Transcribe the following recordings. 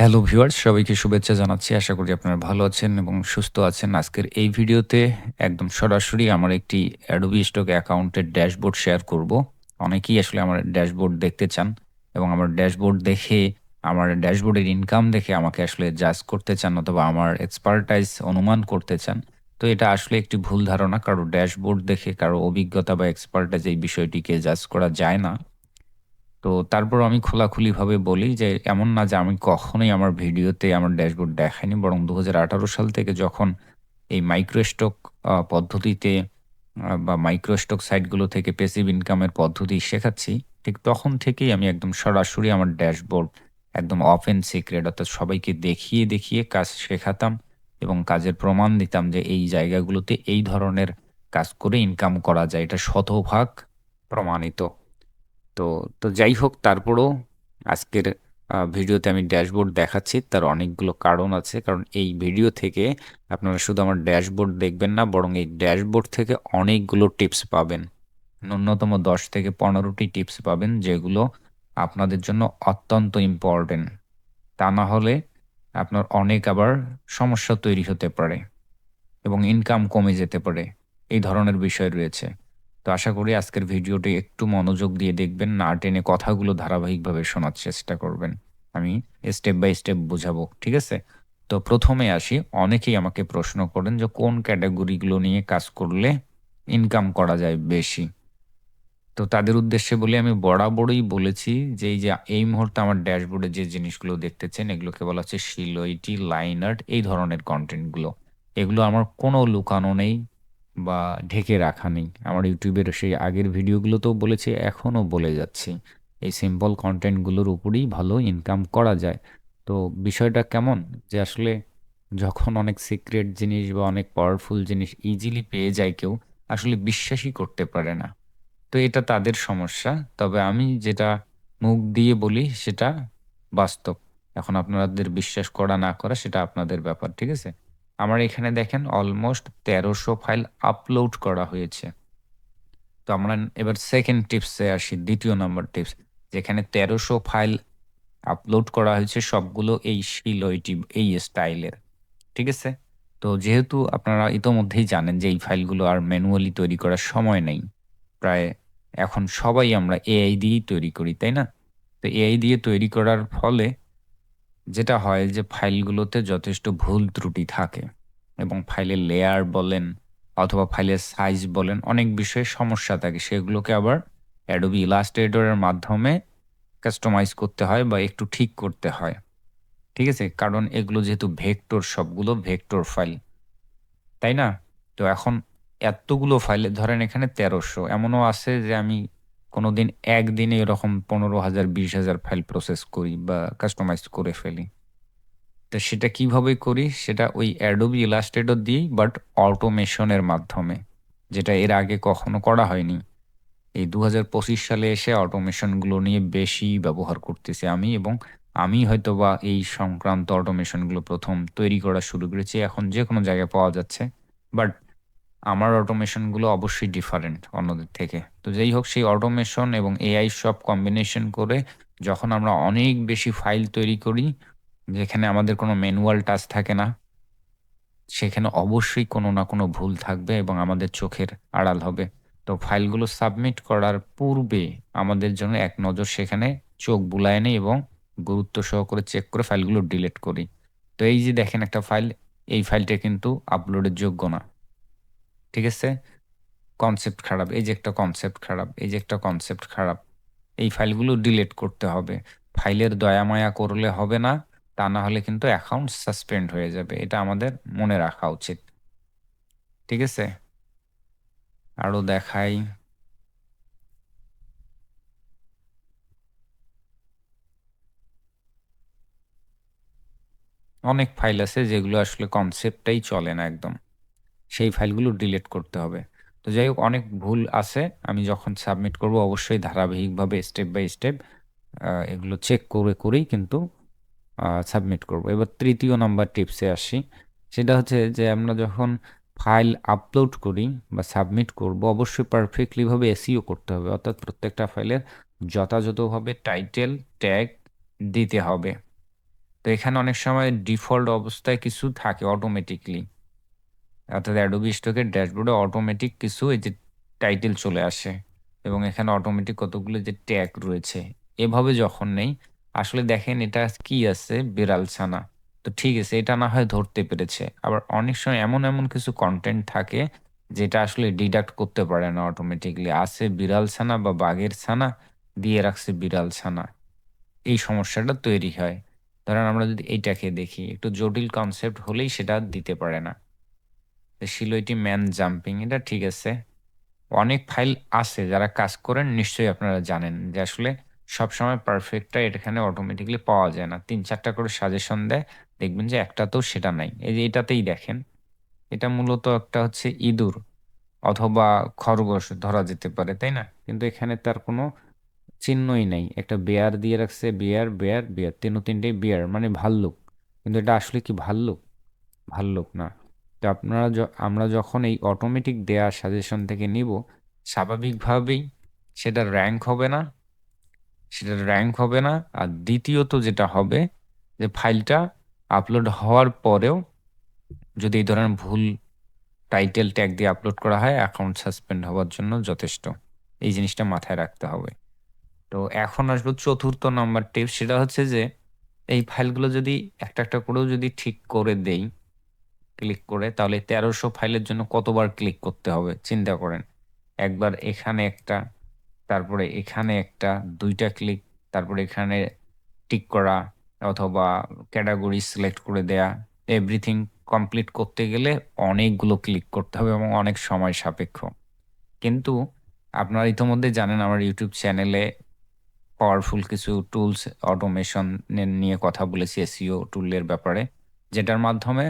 Hello viewers সবাইকে শুভেচ্ছা জানাচ্ছি। আশা করি আপনারা ভালো আছেন এবং সুস্থ আছেন। আজকের এই ভিডিওতে একদম সরাসরি আমার একটি অ্যাডোবি স্টক অ্যাকাউন্টের ড্যাশবোর্ড শেয়ার করব। অনেকেই আসলে আমার ড্যাশবোর্ড দেখতে চান এবং আমার ড্যাশবোর্ড দেখে, আমার ড্যাশবোর্ডের ইনকাম দেখে আমাকে আসলে জাজ করতে চান অথবা আমার এক্সপার্টাইজ অনুমান করতে চান। তো এটা আসলে একটি ভুল ধারণা। কারও ড্যাশবোর্ড দেখে, কারও অভিজ্ঞতা বা এক্সপার্টাইজ এই বিষয়টিকে জাজ করা যায় না। তো তারপর আমি খোলাখুলিভাবে বলি যে, এমন না যে আমি কখনোই আমার ভিডিওতে আমার ড্যাশবোর্ড দেখাইনি, বরং দু হাজার আঠারো সাল থেকে যখন এই মাইক্রোস্টক পদ্ধতিতে বা মাইক্রোস্টক সাইটগুলো থেকে পেসিভ ইনকামের পদ্ধতি শেখাচ্ছি, ঠিক তখন থেকেই আমি একদম সরাসরি আমার ড্যাশবোর্ড একদম অফেন সিক্রেট অর্থাৎ সবাইকে দেখিয়ে দেখিয়ে কাজ শেখাতাম এবং কাজের প্রমাণ দিতাম যে এই জায়গাগুলোতে এই ধরনের কাজ করে ইনকাম করা যায়। এটা শতভাগ প্রমাণিত। তো তো যাই হোক, তারপরও আজকের ভিডিওতে আমি ড্যাশবোর্ড দেখাচ্ছি, তার অনেকগুলো কারণ আছে। কারণ এই ভিডিও থেকে আপনারা শুধু আমার ড্যাশবোর্ড দেখবেন না, বরং এই ড্যাশবোর্ড থেকে অনেকগুলো টিপস পাবেন। ন্যূনতম দশ থেকে পনেরোটি টিপস পাবেন, যেগুলো আপনাদের জন্য অত্যন্ত ইম্পর্টেন্ট। তা না হলে আপনার অনেক আবার সমস্যা তৈরি হতে পারে এবং ইনকাম কমে যেতে পারে। এই ধরনের বিষয় রয়েছে। তো আশা করি আজকের ভিডিওটি একটু মনোযোগ দিয়ে দেখবেন, না টেনে কথাগুলো ধারাবাহিকভাবে শোনার চেষ্টা করবেন। আমি স্টেপ বাই স্টেপ বোঝাবো, ঠিক আছে? তো প্রথমে আসি, অনেকেই আমাকে প্রশ্ন করেন যে কোন ক্যাটাগরিগুলো নিয়ে কাজ করলে ইনকাম করা যায় বেশি? তো তাদের উদ্দেশ্যে বলে, আমি বরাবরই বলেছি যে এই যে, এই মুহূর্তে আমার ড্যাশবোর্ডে যে জিনিসগুলো দেখতেছেন এগুলোকে বলা হচ্ছে শিলইটি লাইন আর্ট এই ধরনের কন্টেন্টগুলো এগুলো আমার কোনো লুকানো নেই বা ঢেকে রাখা নেই। আমার ইউটিউবের সেই আগের ভিডিওগুলোতেও বলেছি, এখনও বলে যাচ্ছি। এই সিম্পল কন্টেন্টগুলোর উপরেই ভালো ইনকাম করা যায়। তো বিষয়টা কেমন? যে আসলে যখন অনেক সিক্রেট জিনিস বা অনেক পাওয়ারফুল জিনিস ইজিলি পেয়ে যায় কেউ, আসলে বিশ্বাসই করতে পারে না। তো এটা তাদের সমস্যা। তবে আমি যেটা মুখ দিয়ে বলি, সেটা বাস্তব। এখন আপনাদের বিশ্বাস করা না করা, সেটা আপনাদের ব্যাপার, ঠিক আছে? আমার এখানে দেখেন অলমোস্ট তেরোশো ফাইল আপলোড করা হয়েছে। তো আমরা এবার সেকেন্ড টিপসে আসি, দ্বিতীয় নম্বর টিপস যেখানে তেরোশো ফাইল আপলোড করা হয়েছে, সবগুলো এই শিলইটি, এই স্টাইলের, ঠিক আছে? তো যেহেতু আপনারা ইতোমধ্যেই জানেন যে এই ফাইলগুলো আর ম্যানুয়ালি তৈরি করার সময় নেই, প্রায় এখন সবাই আমরা এআই দিয়েই তৈরি করি, তাই না? তো এআই দিয়ে তৈরি করার ফলে যেটা হয় যে ফাইলগুলোতে যথেষ্ট ভুল ত্রুটি থাকে এবং ফাইলের লেয়ার বলেন অথবা ফাইলের সাইজ বলেন অনেক বিষয়ে সমস্যা থাকে। সেগুলোকে আবার অ্যাডোবি ইলাস্ট্রেটরের মাধ্যমে কাস্টমাইজ করতে হয় বা একটু ঠিক করতে হয়। ঠিক আছে? কারণ এগুলো যেহেতু ভেক্টর সবগুলো ভেক্টর ফাইল তাই না? তো এখন এতগুলো ফাইলে ধরেন এখানে তেরোশো। এমনও আছে যে আমি কোনোদিন একদিনে এরকম পনেরো হাজার, বিশ হাজার ফাইল প্রসেস করি বা কাস্টমাইজ করে ফেলি। তো সেটা কীভাবে করি? সেটা ওই অ্যাডোবি ইলাস্ট্রেটর দিয়েই বাট অটোমেশনের মাধ্যমে, যেটা এর আগে কখনো করা হয়নি। এই দু হাজার পঁচিশ সালে এসে অটোমেশনগুলো নিয়ে বেশি ব্যবহার করতেছি আমি এবং আমি হয়তো বা এই সংক্রান্ত অটোমেশনগুলো প্রথম তৈরি করা শুরু করেছি। এখন যে কোনো জায়গায় পাওয়া যাচ্ছে। বাট আমার অটোমেশনগুলো অবশ্যই ডিফারেন্ট অন্যদের থেকে। তো যেই হোক সেই অটোমেশন এবং এআই সব কম্বিনেশন করে যখন আমরা অনেক বেশি ফাইল তৈরি করি, যেখানে আমাদের কোনো ম্যানুয়াল টাচ থাকে না, সেখানে অবশ্যই কোনো না কোনো ভুল থাকবে এবং আমাদের চোখের আড়াল হবে। তো ফাইলগুলো সাবমিট করার পূর্বে আমাদের জন্য এক নজর সেখানে চোখ বুলায় নেই এবং গুরুত্ব সহকারে চেক করে ফাইলগুলো ডিলিট করি। তো এই যে দেখেন একটা ফাইল এই ফাইলটা কিন্তু আপলোডের যোগ্য না। ঠিক আছে? কনসেপ্ট খারাপ, এই যে একটা কনসেপ্ট খারাপ, এই যে একটা কনসেপ্ট খারাপ, এই ফাইলগুলো ডিলিট করতে হবে। ফাইলের দয়া মায়া করলে হবে না, তা না হলে কিন্তু অ্যাকাউন্ট সাসপেন্ড হয়ে যাবে, এটা আমাদের মনে রাখা উচিত। ঠিক আছে? আরও দেখাই। অনেক ফাইল আছে যেগুলো আসলে কনসেপ্টটাই চলে না একদম। সেই ফাইলগুলো ডিলিট করতে হবে। তো যাই হোক, অনেক ভুল আছে। আমি যখন সাবমিট করব, অবশ্যই ধারাবাহিকভাবে স্টেপ বাই স্টেপ এগুলো চেক করে করেই কিন্তু সাবমিট করব। এবার তৃতীয় নাম্বার টিপসে আসি। সেটা হচ্ছে যে, আমরা যখন ফাইল আপলোড করি বা সাবমিট করব, অবশ্যই পারফেক্টলিভাবে এসিও করতে হবে। অর্থাৎ প্রত্যেকটা ফাইলের যথাযথভাবে টাইটেল, ট্যাগ দিতে হবে। তো এখানে অনেক সময় ডিফল্ট অবস্থায় কিছু থাকে অটোমেটিকলি অর্থাৎ অ্যাডোবি স্টকের ড্যাশবোর্ডে অটোমেটিক কিছু এই যে টাইটেল চলে আসে এবং এখানে অটোমেটিক কতগুলো যে ট্যাগ রয়েছে, এভাবে যখন নেই, আসলে দেখেন এটা কি আছে? বিড়াল ছানা। তো ঠিক আছে, এটা না হয় ধরতে পেরেছে। আবার অনেক সময় এমন এমন কিছু কন্টেন্ট থাকে যেটা আসলে ডিডাক্ট করতে পারে না অটোমেটিকলি আছে বিড়াল ছানা বা বাঘের ছানা, দিয়ে রাখছে বিড়াল ছানা। এই সমস্যাটা তৈরি হয়। ধরেন আমরা যদি এইটাকে দেখি, একটু জটিল কনসেপ্ট হলেই সেটা দিতে পারে না। শিলইটি ম্যান জাম্পিং, এটা ঠিক আছে। অনেক ফাইল আছে যারা কাজ করেন, নিশ্চয়ই আপনারা জানেন যে আসলে সবসময় পারফেক্টটা এখানে অটোমেটিকলি পাওয়া যায় না। তিন চারটা করে সাজেশন দেয়, দেখবেন যে একটা তো সেটা নাই। এই যে এটাতেই দেখেন, এটা মূলত একটা হচ্ছে ইঁদুর অথবা খরগোশ ধরা যেতে পারে, তাই না? কিন্তু এখানে তার কোনো চিহ্নই নেই। একটা বেয়ার দিয়ে রাখছে বেয়ার বেয়ার বেয়ার তিন তিনটেই বেয়ার মানে ভাল্লুক। কিন্তু এটা আসলে কি ভাল্লুক? ভাল্লুক না। তো আপনারা আমরা যখন এই অটোমেটিক দেয়া সাজেশন থেকে নিব, স্বাভাবিকভাবেই সেটা র্যাঙ্ক হবে না সেটা র্যাঙ্ক হবে না। আর দ্বিতীয়ত যেটা হবে, যে ফাইলটা আপলোড হওয়ার পরেও যদি এই ধরনের ভুল টাইটেল ট্যাগ দিয়ে আপলোড করা হয় অ্যাকাউন্ট সাসপেন্ড হওয়ার জন্য যথেষ্ট। এই জিনিসটা মাথায় রাখতে হবে। তো এখন আসব চতুর্থ নাম্বার টিপস সেটা হচ্ছে যে এই ফাইলগুলো যদি একটা একটা করেও যদি ঠিক করে দেই ক্লিক করে, তাহলে তেরোশো ফাইলের জন্য কতবার ক্লিক করতে হবে? চিন্তা করেন। একবার এখানে একটা, তারপরে এখানে একটা, দুইটা ক্লিক তারপরে এখানে টিক করা অথবা ক্যাটাগরি সিলেক্ট করে দেয়া। এভরিথিং কমপ্লিট করতে গেলে অনেকগুলো ক্লিক করতে হবে এবং অনেক সময় সাপেক্ষ। কিন্তু আপনারা ইতিমধ্যে জানেন আমার ইউটিউব চ্যানেলে পাওয়ারফুল কিছু টুলস অটোমেশন নিয়ে কথা বলেছি এসিও টুলের ব্যাপারে, যেটার মাধ্যমে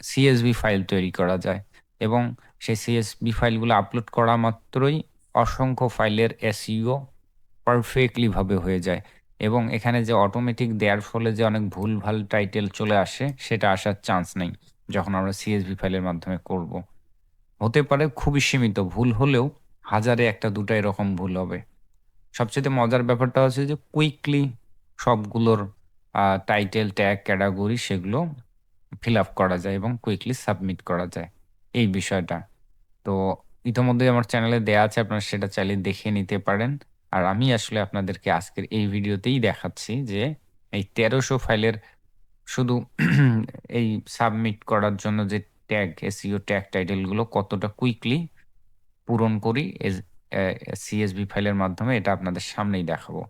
সিএসবি ফাইল তৈরি করা যায় এবং সেই সিএসবি ফাইলগুলো আপলোড করা মাত্রই অসংখ্য ফাইলের এসইও পারফেক্টলিভাবে হয়ে যায় এবং এখানে যে অটোমেটিক দেওয়ার ফলে যে অনেক ভুল ভালো টাইটেল চলে আসে সেটা আসার চান্স নেই যখন আমরা সিএসবি ফাইলের মাধ্যমে করব। হতে পারে খুবই সীমিত, ভুল হলেও হাজারে একটা দুটা এরকম ভুল হবে। সবচেয়ে মজার ব্যাপারটা হচ্ছে যে কুইকলি সবগুলোর টাইটেল ট্যাগ ক্যাটাগরি সেগুলো ফিল আপ করা যায় এবং কুইকলি সাবমিট করা যায়, এই বিষয়টা। তো ইতিমধ্যে আমার চ্যানেলে দেয়া আছে, আপনারা সেটা চাইলে দেখে নিতে পারেন। আর আমি আসলে আপনাদেরকে আজকের এই ভিডিওতেই দেখাচ্ছি যে এই তেরোশো ফাইলের শুধু এই সাবমিট করার জন্য যে ট্যাগ এসিও ট্যাগ টাইটেলগুলো কতটা কুইকলি পূরণ করি সিএসবি ফাইলের মাধ্যমে, এটা আপনাদের সামনেই দেখাবো।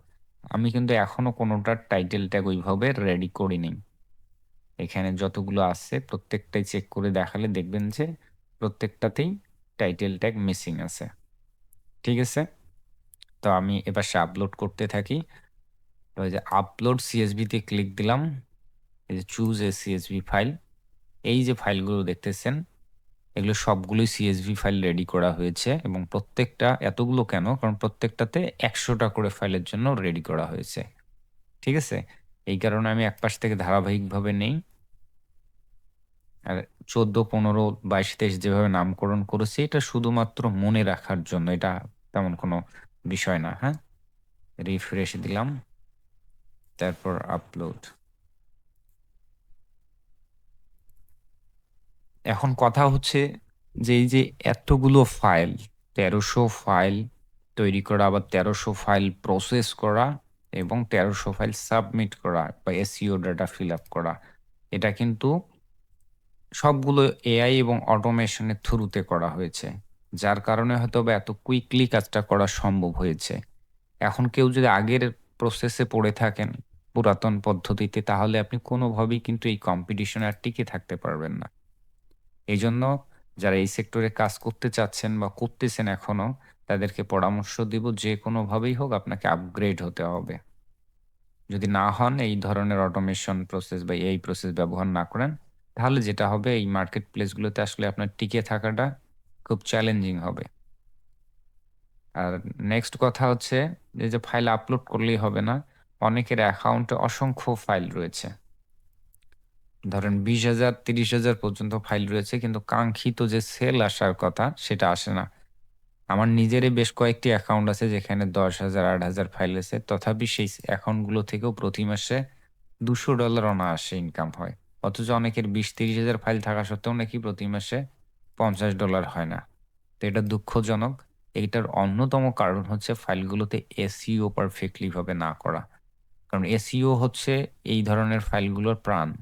আমি কিন্তু এখনও কোনোটা টাইটেল ট্যাগ ওইভাবে রেডি করিনি। এখানে যতগুলো আছে, প্রত্যেকটাই চেক করে দেখালে দেখবেন যে প্রত্যেকটাতেই টাইটেল ট্যাগ মিসিং আছে। ঠিক আছে? তো আমি এবার সে আপলোড করতে থাকি। তো এই যে আপলোড সিএসবিতে ক্লিক দিলাম। এই যে চুজ এ সিএসবি ফাইল এই যে ফাইলগুলো দেখতেছেন, এগুলো সবগুলোই সিএসভি ফাইল রেডি করা হয়েছে এবং প্রত্যেকটা, এতগুলো কেন? কারণ প্রত্যেকটাতে একশোটা করে ফাইলের জন্য রেডি করা হয়েছে। ঠিক আছে? এই কারণে আমি এক পাশ থেকে ধারাবাহিকভাবে নেই। আর চোদ্দ, পনেরো, বাইশ, তেইশ যেভাবে নামকরণ করেছি, এটা শুধুমাত্র মনে রাখার জন্য, এটা তেমন কোনো বিষয় না হ্যাঁ? রিফ্রেশ দিলাম, তারপর আপলোড। এখন কথা হচ্ছে যে, এই যে এতগুলো ফাইল, তেরোশো ফাইল তৈরি করা আবার তেরোশো ফাইল প্রসেস করা এবং তেরোশো ফাইল সাবমিট করা বা এসিও ডাটা ফিল আপ করা। এটা কিন্তু সবগুলো এআই এবং অটোমেশনের থ্রুতে করা হয়েছে, যার কারণে হয়তো বা এত কুইকলি কাজটা করা সম্ভব হয়েছে। এখন কেউ যদি আগের প্রসেসে পড়ে থাকেন পুরাতন পদ্ধতিতে, তাহলে আপনি কোনোভাবেই কিন্তু এই কম্পিটিশনে আর টিকে থাকতে পারবেন না। এই জন্য যারা এই সেক্টরে কাজ করতে চাচ্ছেন বা করতেছেন এখনও তাদেরকে পরামর্শ দিব, যে কোনোভাবেই হোক আপনাকে আপগ্রেড হতে হবে। যদি না হন এই ধরনের অটোমেশন প্রসেস বা এই প্রসেস ব্যবহার না করেন, তাহলে যেটা হবে এই মার্কেট প্লেসগুলোতে আসলে আপনার টিকে থাকাটা খুব চ্যালেঞ্জিং হবে। আর নেক্সট কথা হচ্ছে যে যে ফাইল আপলোড করলেই হবে না, অনেকের অ্যাকাউন্টে অসংখ্য ফাইল রয়েছে। ধরেন বিশ হাজার, তিরিশ হাজার পর্যন্ত ফাইল রয়েছে, কিন্তু কাঙ্ক্ষিত যে সেল আসার কথা, সেটা আসে না। আমার নিজেরই বেশ কয়েকটি অ্যাকাউন্ট আছে যেখানে দশ হাজার, আট হাজার ফাইল আছে। তথাপি সেই অ্যাকাউন্টগুলো থেকেও প্রতি মাসে দুশো ডলার অনায়াসে ইনকাম হয়। অথচ অনেকের বিশ, তিরিশ হাজার ফাইল থাকা সত্ত্বেও নাকি প্রতি মাসে পঞ্চাশ ডলার হয় না। তো এটা দুঃখজনক। এইটার অন্যতম কারণ হচ্ছে ফাইলগুলোতে এসিও পারফেক্টলি ভাবে না করা। কারণ এসিও হচ্ছে এই ধরনের ফাইলগুলোর প্রাণ।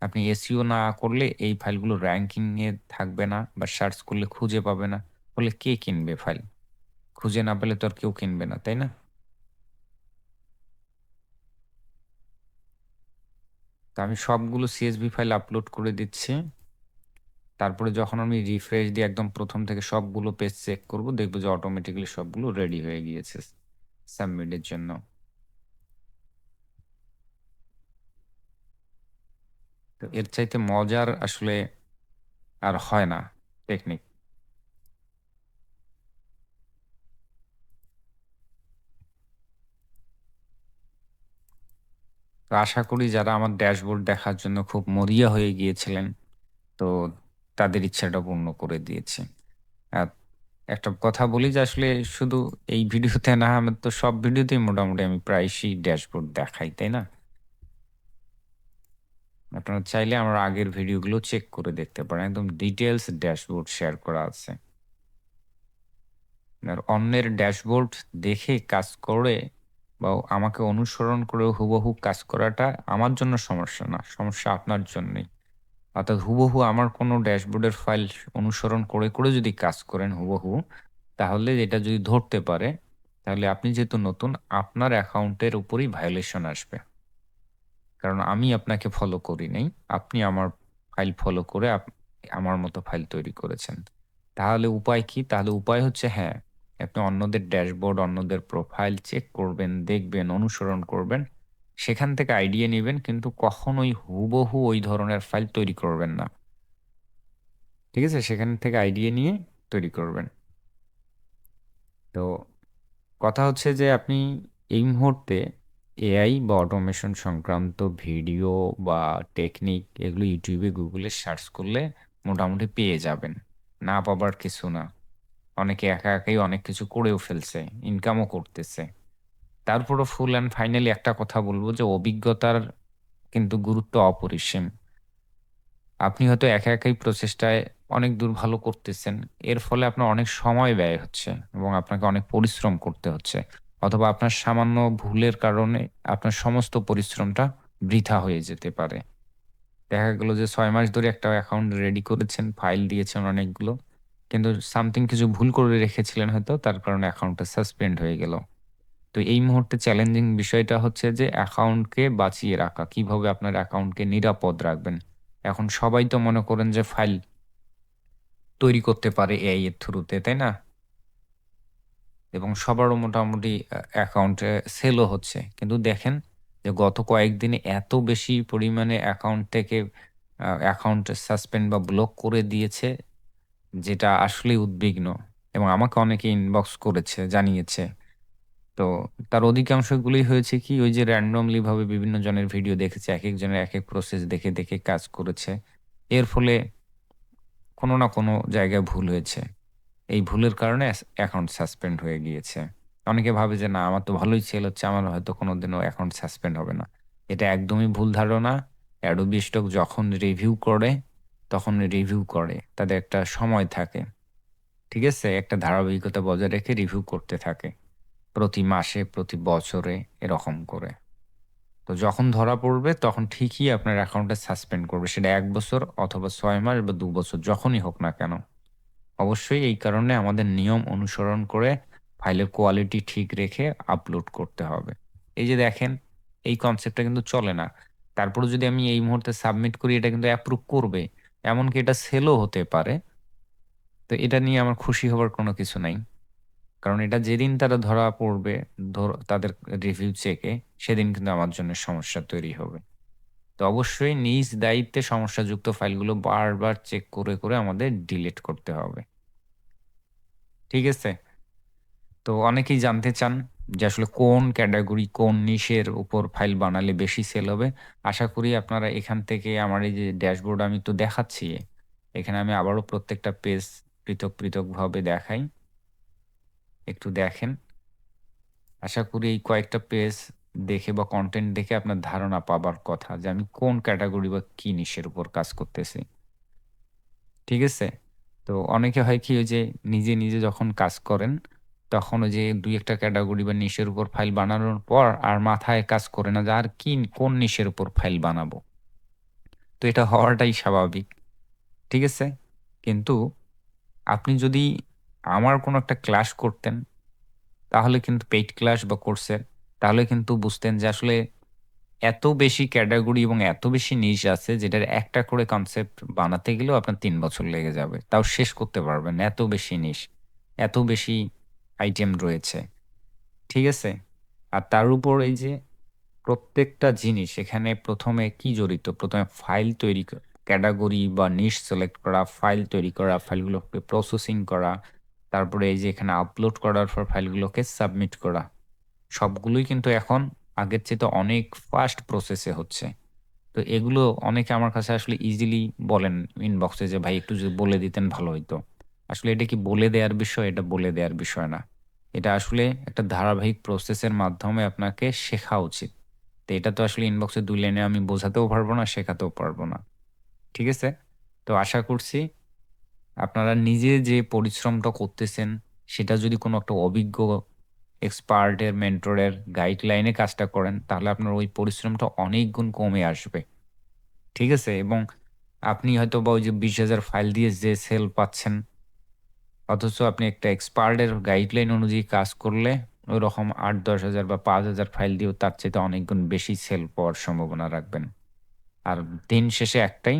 আপনি এসিও না করলে এই ফাইলগুলো র্যাঙ্কিংয়ে থাকবে না বা সার্চ করলে খুঁজে পাবে না। বলে, কে কিনবে ফাইল? খুঁজে না পেলে তো আর কেউ কিনবে না, তাই না? তো আমি সবগুলো সিএসভি ফাইল আপলোড করে দিচ্ছি। তারপরে যখন আমি রিফ্রেশ দিয়ে একদম প্রথম থেকে সবগুলো পেজ চেক করব, দেখব যে অটোমেটিক্যালি সবগুলো রেডি হয়ে গিয়েছে সাবমিটের জন্য। তো এর চাইতে মজার আসলে আর হয় না টেকনিক তো আশা করি যারা আমার ড্যাশবোর্ড দেখার জন্য খুব মরিয়া হয়ে গিয়েছিলেন, তো তাদের ইচ্ছাটা পূর্ণ করে দিয়েছে। আর একটা কথা বলি যে আসলে শুধু এই ভিডিওতে না, আমার তো সব ভিডিওতেই মোটামুটি আমি প্রায়শই ড্যাশবোর্ড দেখাই, তাই না? আপনারা চাইলে আমার আগের ভিডিওগুলো চেক করে দেখতে পারেন, একদম ডিটেলস ড্যাশবোর্ড শেয়ার করা আছে। আর অন্যের ড্যাশবোর্ড দেখে কাজ করে বা আমাকে অনুসরণ করে হুবহু কাজ করাটা আমার জন্য সমস্যা না, সমস্যা আপনার জন্যই। অর্থাৎ হুবহু আমার কোনো ড্যাশবোর্ডের ফাইল অনুসরণ করে করে যদি কাজ করেন হুবহু, তাহলে এটা যদি ধরতে পারে, তাহলে আপনি যেহেতু নতুন, আপনার অ্যাকাউন্টের উপরই ভায়োলেশন আসবে। কারণ আমি আপনাকে ফলো করি নাই, আপনি আমার ফাইল ফলো করে আমার মতো ফাইল তৈরি করেছেন। তাহলে উপায় কি? তাহলে উপায় হচ্ছে হ্যাঁ আপনি অন্যদের ড্যাশবোর্ড, অন্যদের প্রোফাইল চেক করবেন, দেখবেন, অনুসরণ করবেন, সেখান থেকে আইডিয়া নেবেন, কিন্তু কখনোই হুবহু ওই ধরনের ফাইল তৈরি করবেন না। ঠিক আছে? সেখান থেকে আইডিয়া নিয়ে তৈরি করবেন। তো কথা হচ্ছে যে আপনি এই মুহূর্তে এআই বা অটোমেশন সংক্রান্ত ভিডিও বা টেকনিক এগুলো ইউটিউবে, গুগলে সার্চ করলে মোটামুটি পেয়ে যাবেন। না পাবার কিছু না। অনেকে একা একাই অনেক কিছু করেও ফেলছে ইনকামও করতেছে। তারপরও ফুল অ্যান্ড ফাইনালি একটা কথা বলব যে অভিজ্ঞতার কিন্তু গুরুত্ব অপরিসীম। আপনি হয়তো একা একাই প্রচেষ্টায় অনেক দূর ভালো করতেছেন, এর ফলে আপনার অনেক সময় ব্যয় হচ্ছে এবং আপনাকে অনেক পরিশ্রম করতে হচ্ছে, অথবা আপনার সামান্য ভুলের কারণে আপনার সমস্ত পরিশ্রমটা বৃথা হয়ে যেতে পারে। দেখা গেল যে ছয় মাস ধরে একটা অ্যাকাউন্ট রেডি করেছেন ফাইল দিয়েছেন অনেকগুলো। কিন্তু সামথিং কিছু ভুল করে রেখেছিলেন হয়তো, তার কারণে অ্যাকাউন্টটা সাসপেন্ড হয়ে গেল। তো এই মুহূর্তে চ্যালেঞ্জিং বিষয়টা হচ্ছে যে অ্যাকাউন্টকে বাঁচিয়ে রাখা, কীভাবে আপনার অ্যাকাউন্টকে নিরাপদ রাখবেন। এখন সবাই তো মনে করেন যে ফাইল তৈরি করতে পারে এআই এর থ্রুতে তাই না? এবং সবারও মোটামুটি অ্যাকাউন্টে সেলও হচ্ছে। কিন্তু দেখেন যে গত কয়েকদিনে এত বেশি পরিমাণে অ্যাকাউন্ট থেকে অ্যাকাউন্ট সাসপেন্ড বা ব্লক করে দিয়েছে যেটা আসলেই উদ্বিগ্ন এবং আমাকে অনেকে ইনবক্স করেছে, জানিয়েছে। তো তার অধিকাংশগুলোই হয়েছে কি, ওই যে র্যান্ডমলি ভাবে বিভিন্ন জনের ভিডিও দেখেছে এক একজনের এক এক প্রসেস দেখে দেখে কাজ করেছে। এর ফলে কোনো না কোনো জায়গায় ভুল হয়েছে। এই ভুলের কারণে অ্যাকাউন্ট সাসপেন্ড হয়ে গিয়েছে। অনেকে ভাবে যে, না, আমার তো ভালোই সেল হচ্ছে, আমার হয়তো কোনোদিনও অ্যাকাউন্ট সাসপেন্ড হবে না। এটা একদমই ভুল ধারণা। অ্যাডোবি স্টক যখন রিভিউ করে তখন রিভিউ করে। তাদের একটা সময় থাকে। ঠিক আছে? একটা ধারাবাহিকতা বজায় রেখে রিভিউ করতে থাকে। প্রতি মাসে, প্রতি বছরে এরকম করে। তো যখন ধরা পড়বে, তখন ঠিকই আপনার অ্যাকাউন্টে সাসপেন্ড করবে। সেটা এক বছর অথবা ছয় মাস বা দু বছর, যখনই হোক না কেন। অবশ্যই এই কারণে আমাদের নিয়ম অনুসরণ করে ফাইলের কোয়ালিটি ঠিক রেখে আপলোড করতে হবে। এই যে দেখেন, এই কনসেপ্টটা কিন্তু চলে না। তারপরে যদি আমি এই মুহূর্তে সাবমিট করি, এটা কিন্তু অ্যাপ্রুভ করবে। এমনকি এটা সেলও হতে পারে? তো এটা নিয়ে আমার খুশি হবার কোনো কিছু নাই। কারণ এটা যেদিন তারা ধরা পড়বে তাদের রিভিউ চেকে সেদিন কিন্তু আমার জন্য সমস্যা তৈরি হবে। তো অবশ্যই নিজ দায়িত্বে সমস্যাযুক্ত ফাইলগুলো বারবার চেক করে করে আমাদের ডিলিট করতে হবে। ঠিক আছে? তো অনেকেই জানতে চান যে আসলে কোন ক্যাটাগরি কোন নিশের উপর ফাইল বানালে বেশি সেল হবে আশা করি আপনারা এখান থেকে আমার এই যে ড্যাশবোর্ড আমি তো দেখাচ্ছি এখানে আমি আবারও প্রত্যেকটা পেজ পৃথক পৃথকভাবে দেখাই একটু দেখেন আশা করি এই কয়েকটা পেজ দেখে বা কন্টেন্ট দেখে আপনার ধারণা পাবার কথা যে আমি কোন ক্যাটাগরি বা কী নিশের উপর কাজ করতেছি। ঠিক আছে? তো অনেকে হয় কি ওই যে নিজে, নিজে যখন কাজ করেন তখন যে ২-১ ক্যাটাগরি বা নিশের উপর ফাইল বানানোর পর আর মাথায় কাজ করে না যে আর কি কোন নিশের উপর ফাইল বানাবো। তো এটা হওয়াটাই স্বাভাবিক। ঠিক আছে? কিন্তু আপনি যদি আমার কোনো একটা ক্লাস করতেন, তাহলে কিন্তু পেইড ক্লাস বা কোর্সের তাহলে কিন্তু বুঝতেন যে আসলে এত বেশি ক্যাটাগরি এবং এত বেশি নিশ আছে যেটার একটা করে কনসেপ্ট বানাতে গেলেও আপনার তিন বছর লেগে যাবে। তাও শেষ করতে পারবেন এত বেশি নিশ, এত বেশি আইটেম রয়েছে। ঠিক আছে? আর তার উপর এই যে প্রত্যেকটা জিনিস এখানে ১ম এ কি জড়িত? প্রথমে ফাইল তৈরি ক্যাটাগরি বা নিশ সিলেক্ট করা, ফাইল তৈরি করা, ফাইলগুলোকে প্রসেসিং করা, তারপরে এই যে এখানে আপলোড করার পর ফাইলগুলোকে সাবমিট করা। সবগুলোই কিন্তু এখন আগের চাইতে অনেক ফাস্ট প্রসেসে হচ্ছে। তো এগুলো অনেকে আমার কাছে আসলে ইজিলি বলেন ইনবক্সে যে, "ভাই একটু যদি বলে দিতেন ভালো হইতো।" আসলে এটা কি বলে দেওয়ার বিষয়? এটা বলে দেওয়ার বিষয় না। এটা আসলে একটা ধারাবাহিক প্রসেসের মাধ্যমে আপনাকে শেখা উচিত। তো এটা তো আসলে ইনবক্সে দুই লাইনে আমি বোঝাতেও পারব না, শেখাতেও পারব না। ঠিক আছে? তো আশা করছি আপনারা নিজে যে পরিশ্রমটা করতেছেন সেটা যদি কোনো একটা অভিজ্ঞ এক্সপার্টের, মেন্টরের গাইডলাইনে কাজটা করেন তাহলে আপনার ওই পরিশ্রমটা অনেক গুণ কমে আসবে। ঠিক আছে? এবং আপনি হয়তো বা ওই যে ২০,০০০ ফাইল দিয়ে যে সেল পাচ্ছেন, অথচ আপনি একটা এক্সপার্টের গাইডলাইন অনুযায়ী কাজ করলে ওইরকম ৮-১০,০০০ বা ৫,০০০ ফাইল দিয়েও তার চাইতে অনেকগুণ বেশি সেল পাওয়ার সম্ভাবনা রাখবেন। আর দিন শেষে একটাই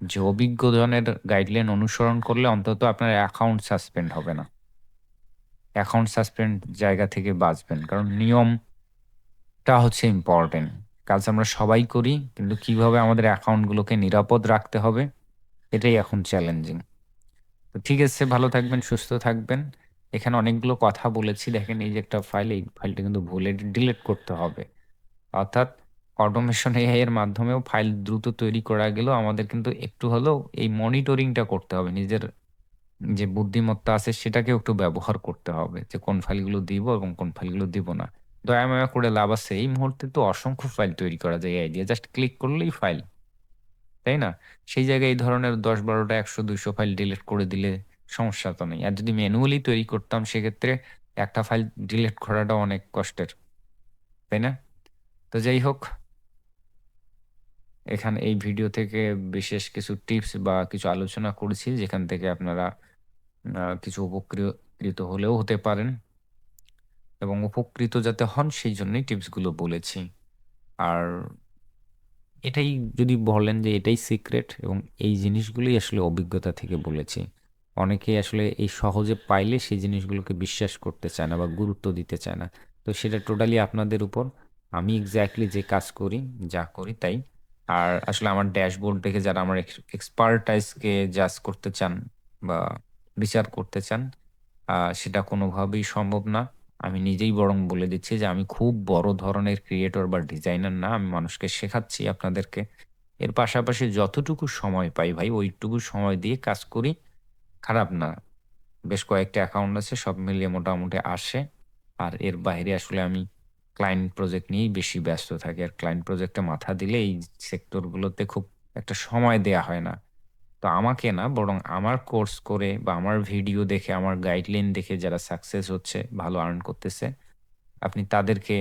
যে অভিজ্ঞ ধরনের গাইডলাইন অনুসরণ করলে অন্তত আপনার অ্যাকাউন্ট সাসপেন্ড হবে না। অ্যাকাউন্ট সাসপেন্ড জায়গা থেকে বাঁচবেন। কারণ নিয়মটা হচ্ছে ইম্পোর্টেন্ট। কাজ আমরা সবাই করি কিন্তু কীভাবে আমাদের অ্যাকাউন্টগুলোকে নিরাপদ রাখতে হবে এটাই এখন চ্যালেঞ্জিং। তো ঠিক আছে ভালো থাকবেন, সুস্থ থাকবেন। এখানে অনেকগুলো কথা বলেছি দেখেন এই যে একটা ফাইল, এই ফাইলটা কিন্তু ভুলে ডিলিট করতে হবে। অর্থাৎ অটোমেশন এআই এর মাধ্যমেও ফাইল দ্রুত তৈরি করা গেলেও আমাদের কিন্তু একটু হলেও এই মনিটরিংটা করতে হবে। নিজের যে বুদ্ধিমত্তা আছে সেটাকেও একটু ব্যবহার করতে হবে যে কোন ফাইলগুলো দিব এবং কোন ফাইলগুলো দিব না। দয়া-ময়া করে লাভ আছে। এই মুহূর্তে তো অসংখ্য ফাইল তৈরি করা যায় এআই দিয়ে। জাস্ট ক্লিক করলেই ফাইল। তাই না? সেই জায়গায় এই ধরনের ১০-১২ টা ১০০-২০০ ফাইল ডিলিট করে দিলে সমস্যা তো নেই। আর যদি ম্যানুয়ালি তৈরি করতাম, সেক্ষেত্রে একটা ফাইল ডিলিট করাটা অনেক কষ্টের। তাই না? তো যাই হোক, এখানে এই ভিডিও থেকে বিশেষ কিছু টিপস বা কিছু আলোচনা করেছি, যেখান থেকে আপনারা কিছু উপকৃত হলেও হতে পারেন। এবং উপকৃত যাতে হন, সেই জন্যই টিপসগুলো বলেছি। আর এটাই যদি বলেন যে এটাই সিক্রেট এবং এই জিনিসগুলোই আসলে অভিজ্ঞতা থেকে বলেছি। অনেকেই আসলে এই সহজে পাইলে সেই জিনিসগুলোকে বিশ্বাস করতে চায় না বা গুরুত্ব দিতে চায় না। তো সেটা টোটালি আপনাদের উপর। আমি এক্স্যাক্টলি যে কাজ করি, যা করি তাই। আর আসলে আমার ড্যাশবোর্ড দেখে যারা আমার এক্স এক্সপার্টাইজ কে জাজ করতে চান বা বিচার করতে চান, সেটা কোনোভাবেই সম্ভব না। আমি নিজেই বরং বলে দিচ্ছি যে আমি খুব বড় ধরনের ক্রিয়েটর বা ডিজাইনার না। আমি মানুষকে শেখাচ্ছি আপনাদেরকে। এর পাশাপাশি যতটুকু সময় পাই ভাই, ওইটুকু সময় দিয়ে কাজ করি। খারাপ না। বেশ কয়েকটা অ্যাকাউন্ট আছে, সব মিলিয়ে মোটামুটি আসে। আর এর বাইরে আসলে আমি ক্লায়েন্ট প্রজেক্ট নিয়েই বেশি ব্যস্ত থাকি। আর ক্লায়েন্ট প্রজেক্টে মাথা দিলে এই সেক্টরগুলোতে খুব একটা সময় দেয়া হয় না। তো আমাকে না বরং আমার কোর্স করে বা আমার ভিডিও দেখে, আমার গাইডলাইন দেখে যারা সাকসেস হচ্ছে, ভালো আর্ন করতেছে, আপনি তাদেরকে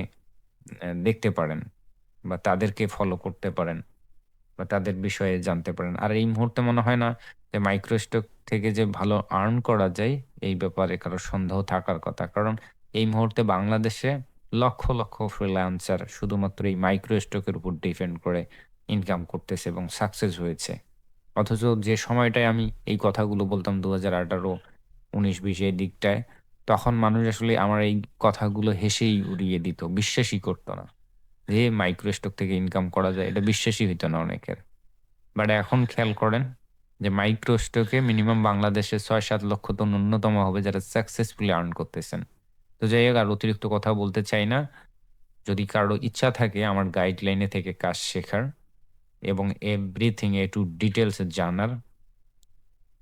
দেখতে পারেন বা তাদেরকে ফলো করতে পারেন বা তাদের বিষয়ে জানতে পারেন। আর এই মুহূর্তে মনে হয় না যে মাইক্রোস্টক থেকে যে ভালো আর্ন করা যায় এই ব্যাপারে কারও সন্দেহ থাকার কথা। কারণ এই মুহূর্তে বাংলাদেশে লক্ষ, লক্ষ ফ্রিল্যান্সার শুধুমাত্র এই মাইক্রোস্টকের উপর ডিপেন্ড করে ইনকাম করতেছে এবং সাকসেস হয়েছে। অথচ যে সময়টায় আমি এই কথাগুলো বলতাম ২০১৮, ১৯-২০ এর দিকটায়, তখন মানুষ আসলে আমার এই কথাগুলো হেসেই উড়িয়ে দিত। বিশ্বাসই করতো না। যে মাইক্রো মাইক্রোস্টক থেকে ইনকাম করা যায় এটা বিশ্বাসই হইত না অনেকের। বাট এখন খেয়াল করেন যে মাইক্রোস্টকে মিনিমাম বাংলাদেশে ৬-৭ লক্ষ তো ন্যূনতম হবে যারা সাকসেসফুলি আর্ন করতেছেন। তো যাই হোক আর অতিরিক্ত কথা বলতে চাই না। যদি কারও ইচ্ছা থাকে আমার গাইডলাইনে থেকে কাজ শেখার এবং এভরিথিং এ টু ডিটেইলস জানার।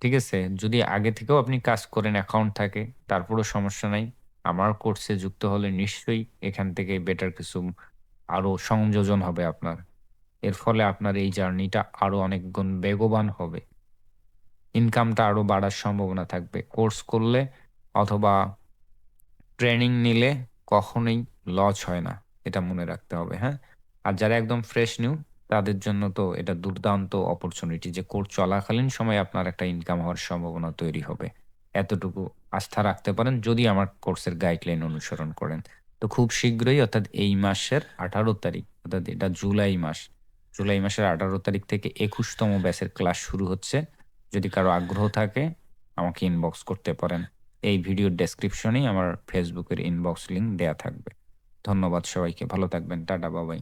ঠিক আছে? যদি আগে থেকেও আপনি কাজ করেন অ্যাকাউন্ট থাকে, তারপরেও সমস্যা নাই। আমার কোর্সে যুক্ত হলে নিশ্চয়ই এখান থেকে বেটার কিছু আরও সংযোজন হবে আপনার এর ফলে আপনার এই জার্নিটা আরও অনেক গুণ বেগবান হবে ইনকামটা আরও বাড়ার সম্ভাবনা থাকবে কোর্স করলে অথবা ট্রেনিং নিলে কখনোই লস হয় না এটা মনে রাখতে হবে হ্যাঁ আর যারা একদম ফ্রেশ নিউ তাদের জন্য তো এটা দুর্দান্ত অপরচুনিটি যে কোর্স চলাকালীন সময় আপনার একটা ইনকাম হওয়ার সম্ভাবনা তৈরি হবে। এতটুকু আস্থা রাখতে পারেন যদি আমার কোর্সের গাইডলাইন অনুসরণ করেন। তো খুব শীঘ্রই অর্থাৎ এই মাসের আঠারো তারিখ, অর্থাৎ এটা জুলাই মাস, জুলাই মাসের আঠারো তারিখ থেকে একুশতম ব্যাচের ক্লাস শুরু হচ্ছে। যদি কারও আগ্রহ থাকে, আমাকে ইনবক্স করতে পারেন। এই ভিডিওর ডেসক্রিপশনেই আমার ফেসবুকের ইনবক্স লিঙ্ক দেয়া থাকবে। ধন্যবাদ সবাইকে, ভালো থাকবেন, টাটা বাবাই